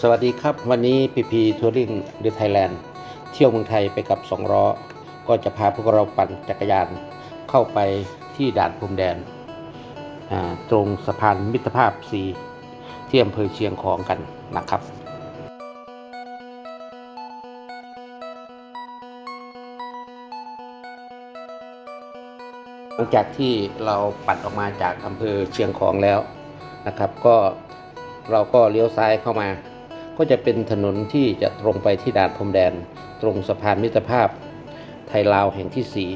สวัสดีครับ วันนี้พีพีทัวริงเดือไทยแลนด์เที่ยวเมืองไทยไปกับสองล้อก็จะพาพวกเราปั่นจักรยานเข้าไปที่ด่านพรมแดน ตรงสะพานมิตรภาพสีที่อำเภอเชียงของกันนะครับหลังจากที่เราปัดออกมาจากอำเภอเชียงของแล้วนะครับ ก็เราก็เลี้ยวซ้ายเข้ามา ก็จะเป็นถนนที่จะตรงไปที่ด่านพรมแดน ตรงสะพานมิตรภาพไทยลาวแห่งที่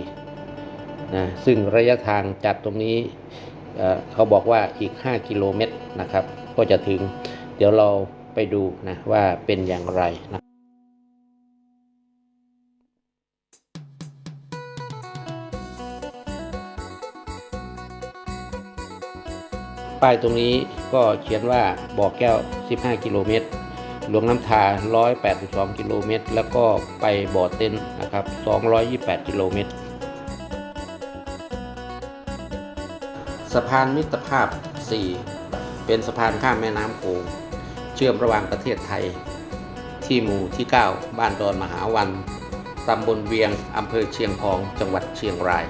4นะซึ่งระยะทางจากตรงนี้เเขาบอกว่าอีก 5 กิโลเมตรนะครับ ก็จะถึงเดี๋ยวเราไปดูนะว่าเป็นอย่างไรนะป้ายตรงนี้ก็เขียนว่าบ่อแก้ว 15 กิโลเมตร หลวงน้ำทา 182 กิโลเมตร แล้วก็ไปบ่อเต็นนะครับ 228 กิโลเมตร สะพานมิตรภาพ 4 เป็นสะพานข้ามแม่น้ำโขงเชื่อมระหว่างประเทศไทย ที่หมู่ที่ 9 บ้านดอนมหาวันตำบลเวียงอำเภอเชียงของจังหวัดเชียงราย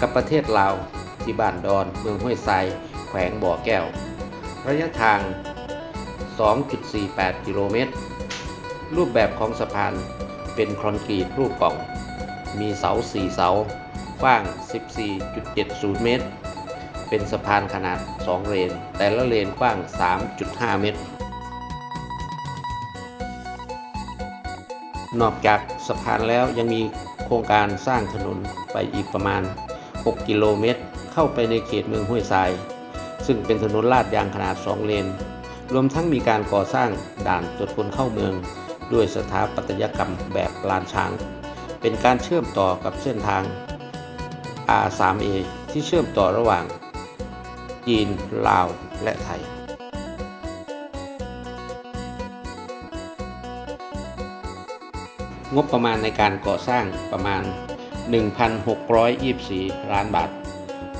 กับประเทศลาวที่บ้านดอนเมืองห้วยทรายแขวงบ่อแก้ว ระยะทาง 2.48 กิโลเมตร รูปแบบของสะพานเป็นคอนกรีตรูปกล่อง มีเสา 4 เสา กว้าง 14.70 เมตร เป็นสะพานขนาด 2 เลน แต่ละเลนกว้าง 3.5 เมตร นอกจากสะพานแล้วยังมีโครงการสร้างถนนไปอีกประมาณ 6 กิโลเมตร เข้าไปในเขตเมืองห้วยทราย ซึ่งเป็นถนนลาดยางขนาด 2 เลน รวมทั้งมีการก่อสร้างด่านตรวจคนเข้าเมือง ด้วยสถาปัตยกรรมแบบลานช้าง เป็นการเชื่อมต่อกับเส้นทาง R3A ที่เชื่อมต่อระหว่าง จีน ลาว และไทย งบประมาณในการก่อสร้างประมาณ 1,624 ล้านบาท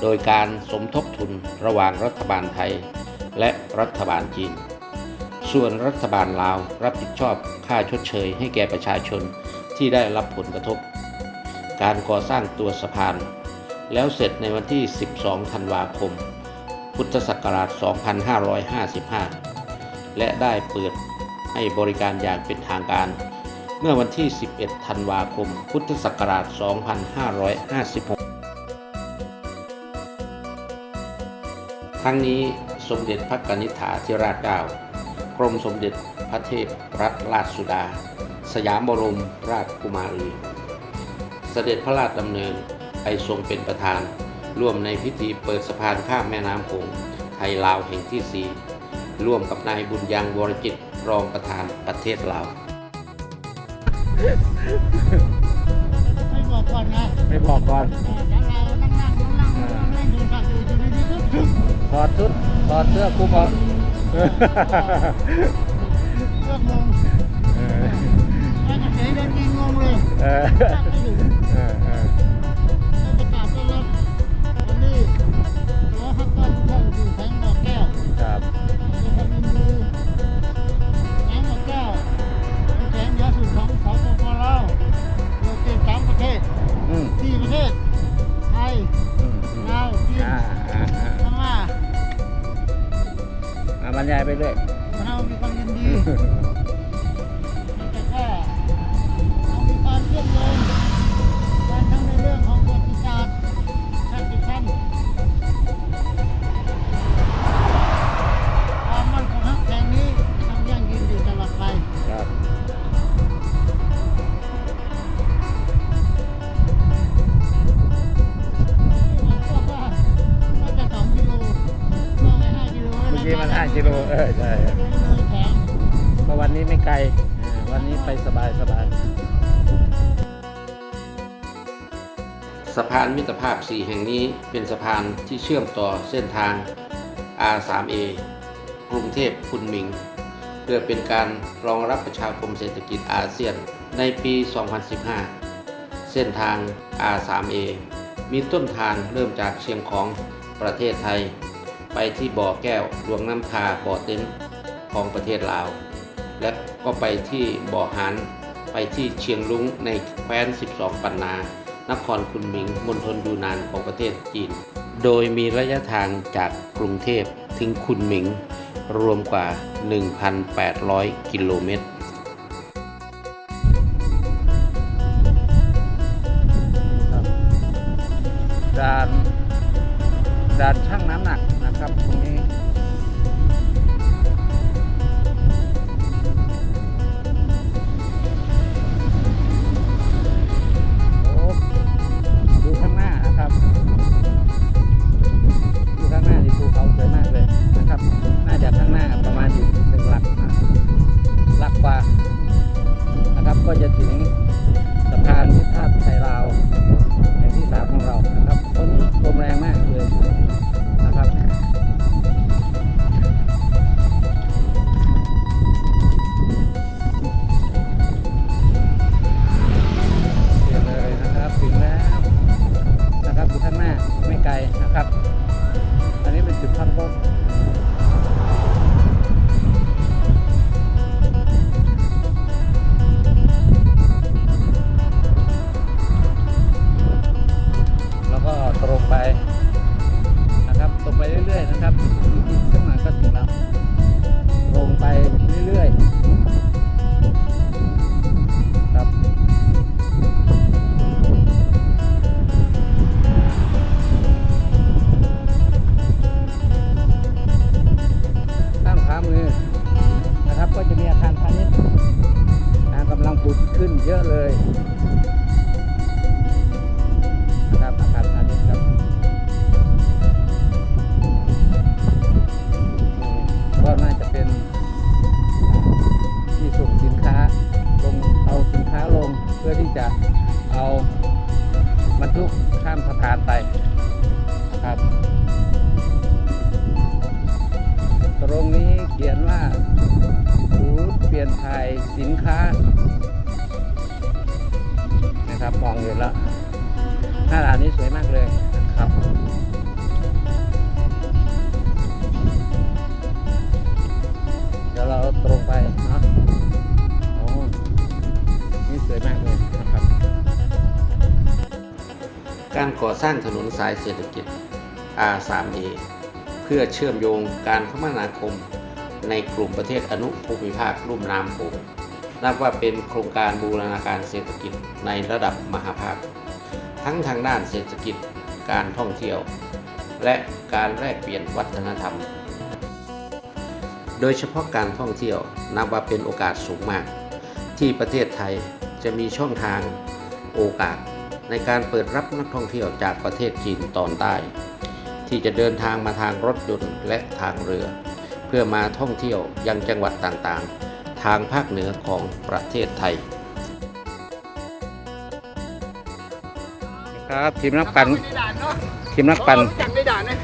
โดยการสมทบทุนระหว่างรัฐบาลไทย และรัฐบาลจีน ส่วนรัฐบาลลาวรับผิดชอบค่าชดเชยให้แก่ประชาชนที่ได้รับผลกระทบ การก่อสร้างตัวสะพาน แล้วเสร็จในวันที่ 12 ธันวาคม พุทธศักราช 2555 และได้เปิดให้บริการอย่างเป็นทางการ เมื่อวันที่ 11 ธันวาคม พุทธศักราช 2556ทั้งนี้ สมเด็จพระกนิษฐาธิราชเจ้ากรมสมเด็จพระเทพรัตนราชสุดา สยามบรมราชกุมารี เสด็จพระราชดำเนินไปทรงเป็นประธาน ร่วมในพิธีเปิดสะพานข้ามแม่น้ำโขงไทยลาวแห่งที่4ร่วมกับนายบุญยังวรจิตรองประธานประเทศลาวไม่บอกก่อนไงไม่บอกก่อนเดี๋ยวเรานั่งนั่งนั่งนั่งเล่นโทรศัพท์อยู่อยู่ดีๆปุ๊บถอดชุด ถอดเสื้อคลุมออกเออเลือกงงแล้วก็เสียงเดินยิงงงเลยเออตั้งไม่ถึง เออเออ พานมิตรภาพ 4 แห่งนี้เป็นสะพานที่เชื่อมต่อเส้นทาง R3A กรุงเทพคุณหมิง เพื่อเป็นการรองรับประชาคมเศรษฐกิจอาเซียนในปี 2015 เส้นทาง R3A มีต้นทางเริ่มจากเชียงของประเทศไทย ไปที่บ่อแก้วหลวงน้ำทาบ่อเต็นของประเทศลาว และก็ไปที่บ่อหานไปที่เชียงรุ้งในแคว้น 12 ปันนา นครคุนหมิงมณฑลยูนานของประเทศจีน โดยมีระยะทางจากกรุงเทพถึงคุนหมิง รวมกว่า 1,800 กิโลเมตรด่านด่านช่างน้ำหนักนะครับตรงนี้ นะครับดูข้างหน้าดิภูเขาสวยมากเลยนะครับ น่าจะข้างหน้าประมาณอยู่หนึ่งหลักนะหลักกว่านะครับก็จะถึง เพื่อที่จะเอาบรรทุกข้ามสะพานไปครับ ตรงนี้เขียนว่าศูนย์เปลี่ยนถ่ายสินค้านะครับมองอยู่แล้วหน้าร้านนี้สวยมากเลย การก่อสร้างถนนสายเศรษฐกิจ R3A เพื่อเชื่อมโยงการคมนาคม ในกลุ่มประเทศอนุภูมิภาคลุ่มน้ำโขงนับว่าเป็นโครงการบูรณาการเศรษฐกิจในระดับมหาภาค ทั้งทางด้านเศรษฐกิจการท่องเที่ยว และการแลกเปลี่ยนวัฒนธรรม โดยเฉพาะการท่องเที่ยวนับว่าเป็นโอกาสสูงมาก ที่ประเทศไทยจะมีช่องทางโอกาส ในการเปิดรับนักท่องเที่ยวจากประเทศจีนตอนใต้ ที่จะเดินทางมาทางรถยนต์และทางเรือ เพื่อมาท่องเที่ยวยังจังหวัดต่างๆ ทางภาคเหนือของประเทศไทยครับทีมนักปั่นในด่านเนาะทีมนักปั่นรู้จักในด่านนะ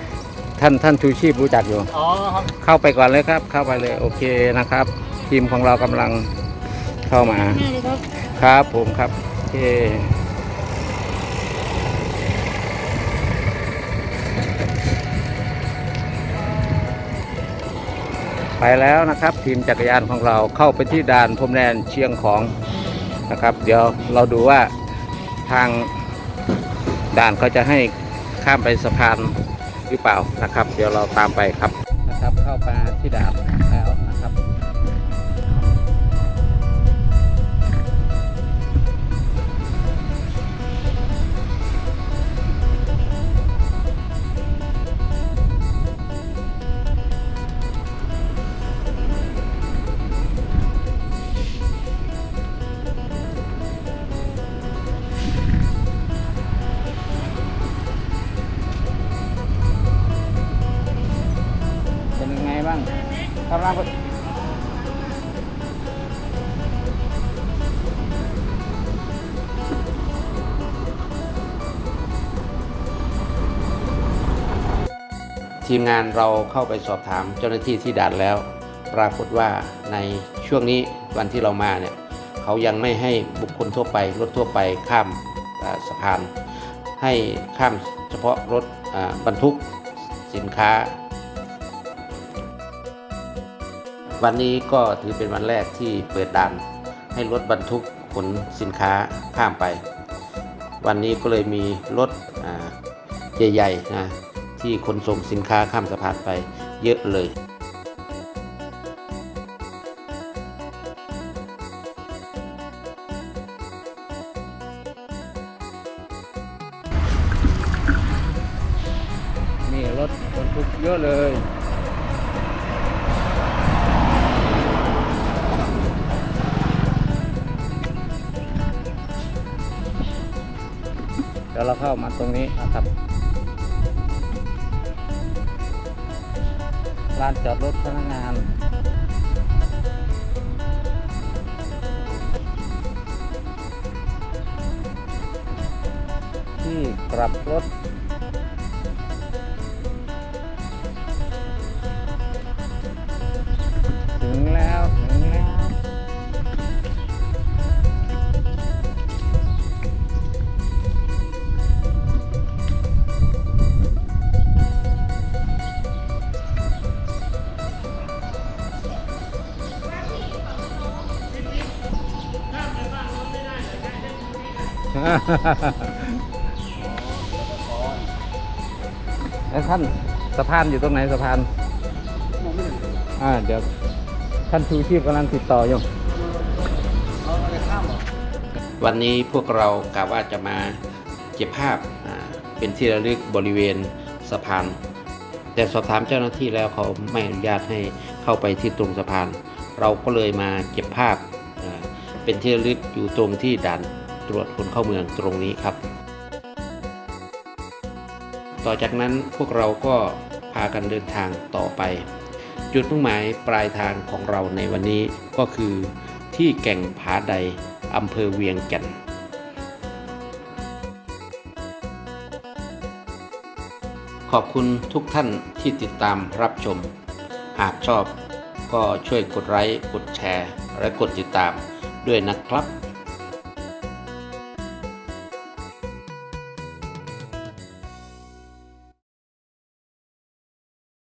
ท่านท่านชูชีพรู้จักอยู่อ๋อครับเข้าไปก่อนเลยครับ เข้าไปเลยโอเคนะครับ ทีมของเรากำลังเข้ามานี่เลยครับครับผมครับโอเค ไปแล้วนะครับ ทีมจักรยานของเราเข้าไปที่ด่านพรมแดนเชียงของนะครับ เดี๋ยวเราดูว่าทางด่านเขาจะให้ข้ามไปสะพานหรือเปล่านะครับ เดี๋ยวเราตามไปครับนะครับเข้าไปที่ด่านแล้วนะครับ กำลังไปทีมงานเราเข้าไปสอบถามเจ้าหน้าที่ที่ด่านแล้ว ปรากฏว่าในช่วงนี้วันที่เรามาเนี่ยเขายังไม่ให้บุคคลทั่วไปรถทั่วไปข้ามสะพาน ให้ข้ามเฉพาะรถบรรทุกสินค้า วันนี้ก็ถือเป็นวันแรกที่เปิดด่านให้รถบรรทุกขนสินค้าข้ามไป วันนี้ก็เลยมีรถใหญ่ๆนะที่ขนส่งสินค้าข้ามสะพานไปเยอะเลย ดี๋ยวเราเข้ามาตรงนี้นะครับ ลานจอดรถพนักงานที่กลับรถ แล้วท่านสะพานอยู่ตรงไหนสะพานอ่าเดี๋ยวท่านชูชีพกำลังติดต่ออยู่วันนี้พวกเรากะว่าจะมาเก็บภาพเป็นที่ระลึกบริเวณสะพาน แต่สอบถามเจ้าหน้าที่แล้วเขาไม่อนุญาตให้เข้าไปที่ตรงสะพาน เราก็เลยมาเก็บภาพเป็นที่ระลึกอยู่ตรงที่ด่าน ตรวจคนเข้าเมืองตรงนี้ครับ ต่อจากนั้นพวกเราก็พากันเดินทางต่อไป จุดมุ่งหมายปลายทางของเราในวันนี้ก็คือที่แก่งผาใดอำเภอเวียงแก่นขอบคุณทุกท่านที่ติดตามรับชม หากชอบก็ช่วยกดไลค์ กดแชร์ และกดติดตามด้วยนะครับ